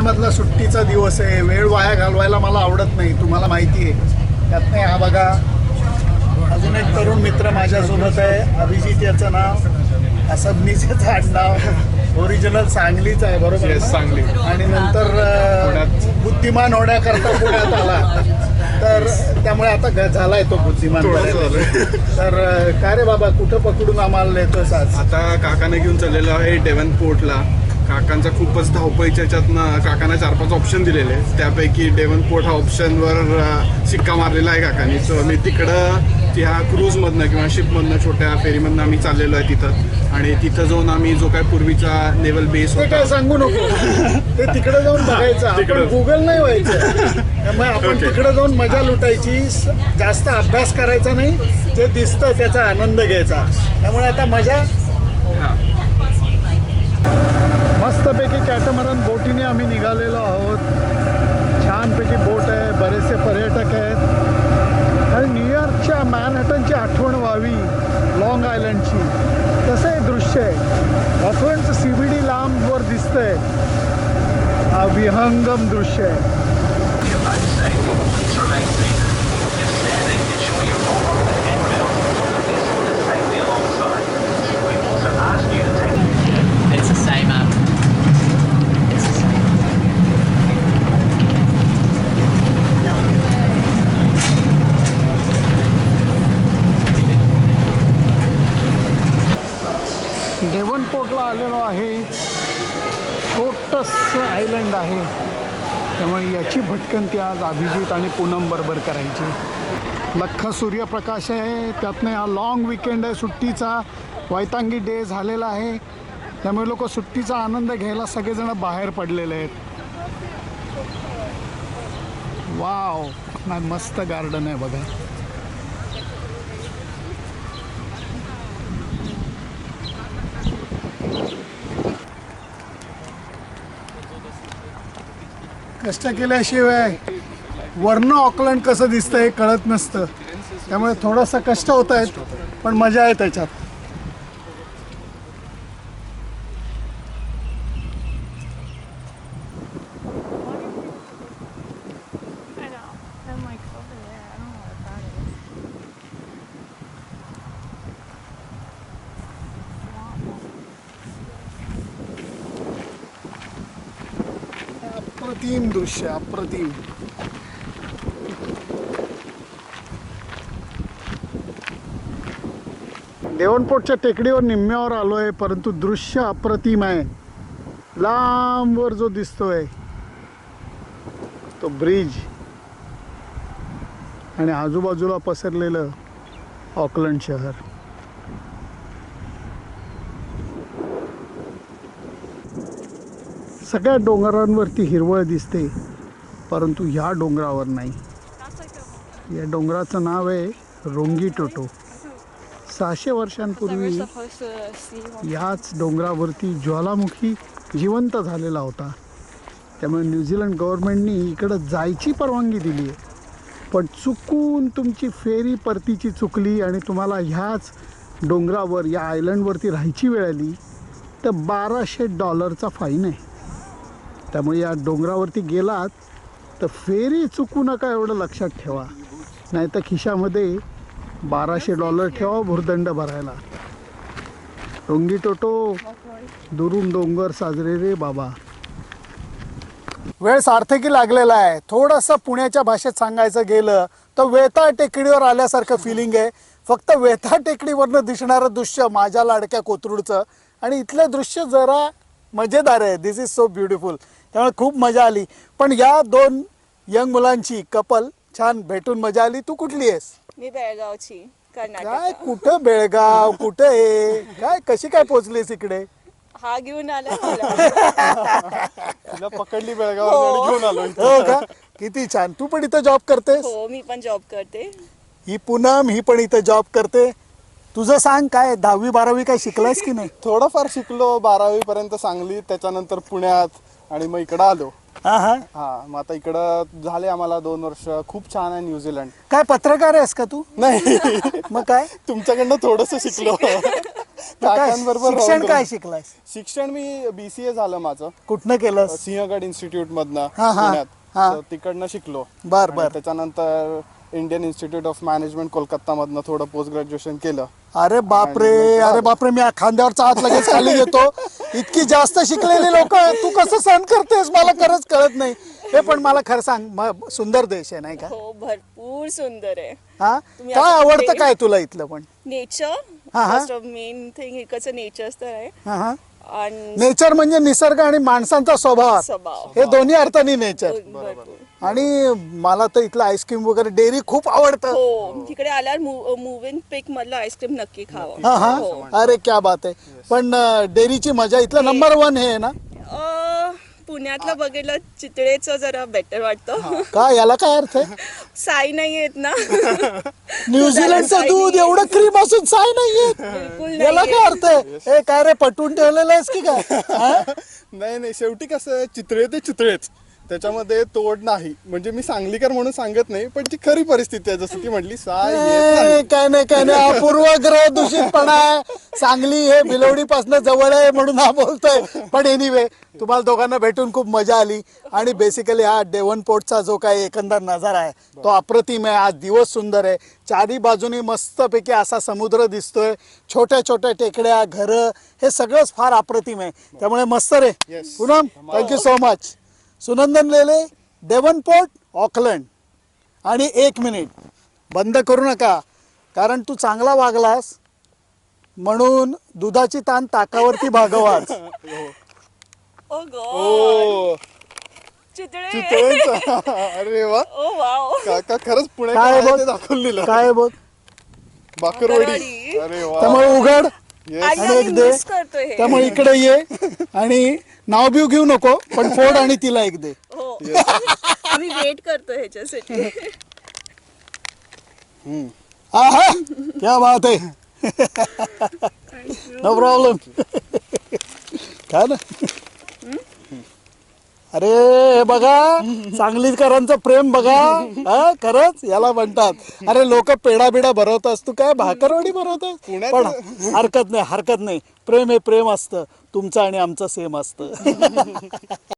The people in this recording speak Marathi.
मधला सुट्टीचा दिवस आहे. वेळ वाया घालवायला मला आवडत नाही. तुम्हाला माहिती आहे. त्यात नाही हा बघा. अजून एक तरुण मित्र माझ्यासोबत आहे. अभिजित याचं नाव. असबनीचं आडनाव ओरिजिनल सांगलीच आहे बरोबर? सांगली. आणि नंतर. बुद्धिमान होण्याकरता पुण्यात आला. तर त्यामुळे आता झालाय तो बुद्धिमान. तर काय रे बाबा कुठं पकडून आम्हाला नेतोस आज? आता काकाने घेऊन चाललेलो आहे डेव्हन पोर्टला. काकांचा खूपच धावपळीच्या याच्यातनं काकांना चार पाच ऑप्शन दिलेले त्यापैकी डेव्हन पोर्ट हा ऑप्शनवर शिक्का मारलेला आहे काकांनी. सो आम्ही तिकडं त्या क्रूजमधनं किंवा शिपमधनं छोट्या फेरीमधनं आम्ही चाललेलो आहे तिथं. आणि तिथं जाऊन आम्ही जो काय पूर्वीचा नेव्हल बेस होता काय सांगू नको. ते तिकडे जाऊन बघायचं. गुगल नाही व्हायचं. त्यामुळे आपण. तिकडे जाऊन मजा लुटायची. जास्त अभ्यास करायचा नाही. जे दिसतं त्याचा आनंद घ्यायचा. त्यामुळे आता मजा. मस्तपैकी कॅटमरन बोटीने आम्ही निघालेलो आहोत. छानपैकी बोट आहे बरेचसे पर्यटक आहेत. आणि न्यूयॉर्कच्या मॅनहटनची आठवण व्हावी लाँग आयलंडची. तसं हे दृश्य आहे? ऑकलंडचं सी बी डी लांबवर दिसतंय. हा विहंगम दृश्य आहे. डेव्हनपोर्टला आलेलो आहे. छोटंसं आयलंड आहे. त्यामुळे याची भटकंती आज अभिजित आणि पूनम बरोबर करायची लख्ख सूर्यप्रकाश आहे. त्यातनं हा लॉंग विकेंड आहे सुट्टीचा. वैतांगी डे झालेला आहे. त्यामुळे लोक सुट्टीचा आनंद घ्यायला सगळेजण बाहेर पडलेले आहेत. वाव नाही मस्त गार्डन आहे बघा. कष्ट केल्याशिवाय वर्ण ऑकलंड कसं दिसतं हे कळत नसतं. त्यामुळे थोडंसं कष्ट होत आहेत पण मजा आहे त्याच्यात. अप्रतिम दृश्य अप्रतिम. देवणपोटच्या टेकडीवर निम्म्यावर आलो आहे परंतु दृश्य अप्रतिम आहे. लांबवर जो दिसतोय तो ब्रिज. आणि आजूबाजूला पसरलेलं ऑकलंड शहर. सगळ्या डोंगरांवरती हिरवळ दिसते परंतु ह्या डोंगरावर नाही. या डोंगराचं नाव आहे रोंगी टोटो. सहाशे वर्षांपूर्वी याच ह्याच डोंगरावरती ज्वालामुखी जिवंत झालेला होता. त्यामुळे न्यूझीलंड गव्हर्नमेंटनी इकडं जायची परवानगी दिली आहे. पण चुकून तुमची फेरी परतीची चुकली आणि तुम्हाला ह्याच डोंगरावर या आयलंडवरती राहायची वेळ आली तर बाराशे डॉलरचा फाईन आहे. त्यामुळे या डोंगरावरती गेलात तर फेरी चुकू नका एवढं लक्षात ठेवा. नाही तर खिशामध्ये बाराशे डॉलर ठेवा भुर्दंड भरायला. डोंगी टोटो दुरून डोंगर साजरे रे बाबा. वेळ सार्थकी लागलेला आहे. थोडंसं पुण्याच्या भाषेत सांगायचं गेलं तर वेताळ टेकडीवर आल्यासारखं फिलिंग आहे. फक्त वेताळ टेकडीवरनं दिसणारं दृश्य माझ्या लाडक्या कोथरूडचं. आणि इथलं दृश्य जरा मजेदार आहे. दिस इज सो ब्युटिफुल त्यामुळे खूप मजा आली. पण या दोन यंग मुलांची कपल छान भेटून मजा आली. तू कुठली आहेस? मी बेळगावची काय कर्नाटक कुठं बेळगाव? कुठं हे? काय कशी काय पोचलीस इकडे? हा घेऊन आला मला तिला पकडली बेळगाव आणि घेऊन आलो इथं. हो का? किती छान. तू पण इथं जॉब करतेस? हो मी पण जॉब करते. ही पूनम ही पण इथं जॉब करते. तुझं सांग काय दहावी बारावी काय शिकलायस की नाही? थोडंफार शिकलो. बारावी पर्यंत सांगली. त्याच्यानंतर पुण्यात. आणि मग इकडं आलो. हा हा. हा मग आता इकडं झाले आम्हाला दोन वर्ष. खूप छान आहे न्यूझीलंड. काय पत्रकार आहेस का तू? नाही. मग काय? तुमच्याकडनं थोडस शिकलो. काकांबरोबर शिक्षण राहून काय. शिकलायस? शिक्षण मी बीसीए झालं माझं. कुठनं केलंस? सिंहगड इन्स्टिट्यूट मधनं हा, हा, पुण्यात. हा. तिकडनं शिकलो. बर, आणि बर. त्याच्यानंतर Indian Institute of Management Kolkata मधनं थोडं पोस्ट ग्रॅज्युएशन केलं. अरे बापरे अरे बापरे मी खांद्यावरचा हात लगेच खाली घेतो. इतकी जास्त शिकलेली लोक तू कसं सहन करतेस? मला खरंच कळत नाही. हे पण मला खरं सांग म- सुंदर देश आहे नाही का? हो भरपूर सुंदर आहे. हा? तुम्ही काय आवडतं कुठे- काय तुला इथलं पण? नेचर हा, हा. फर्स्ट ऑफ मेन थिंग इकडचं नेचरच तर आहे. हा हा. आणि नेचर म्हणजे निसर्ग आणि माणसांचा स्वभाव. स्वभाव. हे दोन्ही अर्थाने नेचर. भरपूर आणि मला तर इथलं आईस्क्रीम वगैरे डेअरी खूप आवडतं. हो तिकडे आल्यावर मुव्हिंग पिक मधलं आईस्क्रीम नक्की खावं. हा हा. हो. अरे क्या बात आहे. पण अं, डेअरीची मजा इथलं नंबर वन हे आहे ना? अं, पुण्यातलं बघितलं चितळेचं जरा बेटर वाटतं. का याला काय अर्थ आहे? साई नाही येत ना. न्यूझीलंडचं दूध एवढं क्रीम असून साय नाहीये याला. काय अर्थ आहे ए काय रे पटवून ठेवलेलं आहेस की काय हा? नाही नाही शेवटी कसं चितळे ते चितळेच त्याच्यामध्ये तोड नाही. म्हणजे मी सांगलीकर म्हणून सांगत नाही पण ती खरी परिस्थिती आहे. जसं ती म्हटली साय येत नाही. ए, काय नाही काय नाही. अपूर्व ग्रह दूषितपणा आहे. सांगली हे बिलवडी पासन जवळ आहे म्हणून हा बोलतोय. पण एनिवे तुम्हाला दोघांना भेटून खूप मजा आली. आणि बेसिकली हा डेव्हनपोर्टचा जो काही एकंदर नजारा आहे तो अप्रतिम आहे. आज दिवस सुंदर आहे. चारी बाजूनी मस्तपैकी असा समुद्र दिसतोय. छोट्या छोट्या टेकड्या घरं हे सगळंच फार अप्रतिम आहे. त्यामुळे मस्त रे. Yes. Poonam thank you so much Sunandan Lele Davenport Auckland. आणि एक मिनिट बंद करू नका कारण तू चांगला वागलास म्हणून दुधाची ताण ताकावरती भागवाच. ओ गॉड. ओ. चितळे. चितळेचं. अरे वा. Oh wow. काका खरंच पुणे काय बघ ते दाखवून दिलं. काय बघ बाकरवडी. बाकरवडी. अरे वा. त्यामुळे उघड. आणि आणि एक आम्ही दे मिस करतोय हे. त्यामुळे इकडे ये आणि नाव बिव घेऊ नको पण फोड आणि तिला एक दे. हो. आम्ही वेट करतोय ह्याच्यासाठी. आहा क्या बात आहे. नो प्रॉब्लेम काय ना. अरे हे बघा सांगलीकरांचं प्रेम बघा. हा खरंच याला म्हणतात. अरे लोक पेढा बिडा भरवतास तू काय? भाकरवडी भरवतास पुण्यात- पण हरकत नाही हरकत नाही. प्रेम हे प्रेम असतं. तुमचं आणि आमचं सेम असतं.